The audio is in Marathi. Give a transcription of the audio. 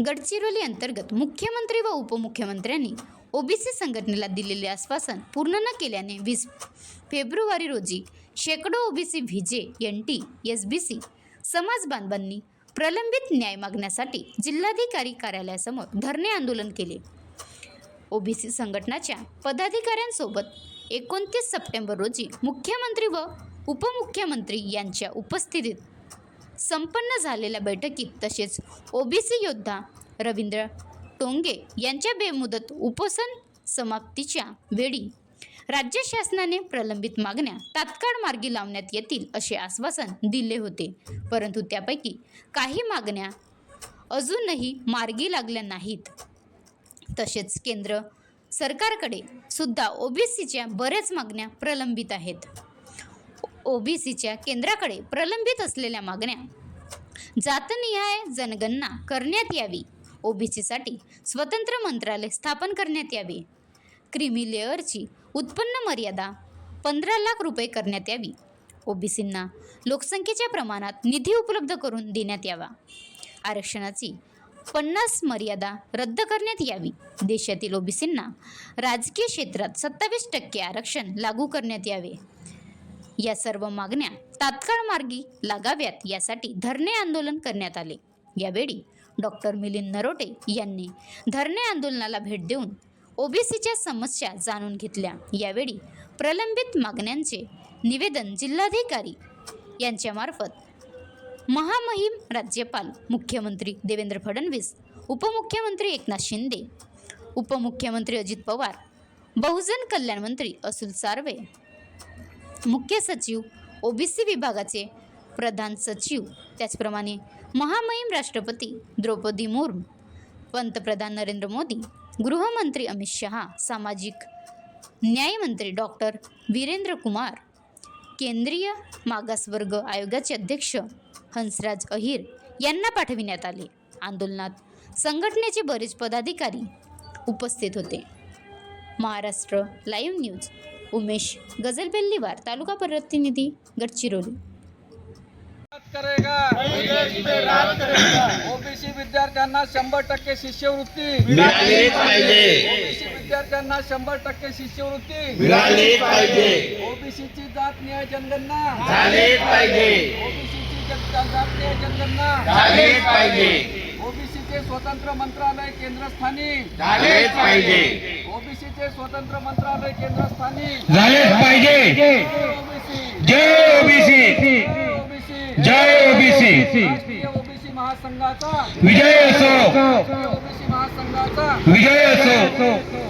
गडचिरोली अंतर्गत मुख्यमंत्री व उपमुख्यमंत्र्यांनी ओबीसी संघटनेला दिलेले आश्वासन पूर्ण न केल्याने वीस फेब्रुवारी रोजी शेकडो OBC V J N T S B C समाज बांधवांनी प्रलंबित न्याय मागण्यासाठी जिल्हाधिकारी कार्यालयासमोर धरणे आंदोलन केले. ओबीसी संघटनाच्या पदाधिकाऱ्यांसोबत एकोणतीस सप्टेंबर रोजी मुख्यमंत्री व उपमुख्यमंत्री यांच्या उपस्थितीत संपन्न झालेल्या बैठकीत तसेच ओबीसी योद्धा रवींद्र टोंगे यांच्या बेमुदत उपोषण समाप्तीच्या वेळी राज्य शासनाने प्रलंबित मागण्या तात्काळ मार्गी लावण्यात येतील असे आश्वासन दिले होते. परंतु त्यापैकी काही मागण्या अजूनही मार्गी लागल्या नाहीत. तसेच केंद्र सरकारकडे सुद्धा ओबीसीच्या बऱ्याच मागण्या प्रलंबित आहेत. ओबीसीच्या केंद्राकडे प्रलंबित असलेल्या मागण्या. जातनिहाय जनगणना करण्यात यावी. ओबीसीसाठी स्वतंत्र मंत्रालय स्थापन करण्यात यावे. क्रिमी लेअरची उत्पन्न मर्यादा पंधरा लाख रुपये करण्यात यावी. ओबीसींना लोकसंख्येच्या प्रमाणात निधी उपलब्ध करून देण्यात यावा. आरक्षणाची पन्नास मर्यादा रद्द करण्यात यावी. देशातील ओबीसींना राजकीय क्षेत्रात सत्तावीस टक्के आरक्षण लागू करण्यात यावे. या सर्व मागण्या तात्काळ मार्गी लागाव्यात यासाठी धरणे आंदोलन करण्यात आले. यावेळी डॉक्टर मिलिंद नरोटे यांनी धरणे आंदोलनाला भेट देऊन ओबीसीच्या समस्या जाणून घेतल्या. यावेळी प्रलंबित मागण्यांचे निवेदन जिल्हाधिकारी यांच्यामार्फत महामहिम राज्यपाल मुख्यमंत्री देवेंद्र फडणवीस उपमुख्यमंत्री एकनाथ शिंदे उपमुख्यमंत्री अजित पवार बहुजन कल्याण मंत्री अतुल सार्वे मुख्य सचिव ओबीसी विभागाचे प्रधान सचिव त्याचप्रमाणे महामहिम राष्ट्रपती द्रौपदी मुर्मू पंतप्रधान नरेंद्र मोदी गृहमंत्री अमित शहा सामाजिक न्यायमंत्री डॉक्टर वीरेंद्र कुमार केंद्रीय मागासवर्ग आयोगाचे अध्यक्ष हंसराज अहिर यांना पाठविण्यात आले. आंदोलनात संघटनेचे बरेच पदाधिकारी उपस्थित होते. महाराष्ट्र लाईव्ह न्यूज उमेश गज़ल गजलबेल्लीवार तालुका प्रतिनिधि गडचिरोली. करेगा। ओबीसी जनगणना. स्वतंत्र मंत्रालय झालेच पाहिजे ओबीसीचे स्वतंत्र मंत्रालय केंद्रस्थानी झालेच पाहिजे. जय ओबीसी. जय ओबीसी. ओबीसी महासंघाचा. विजय असो. ओबीसी महासंघाचा. विजय असो.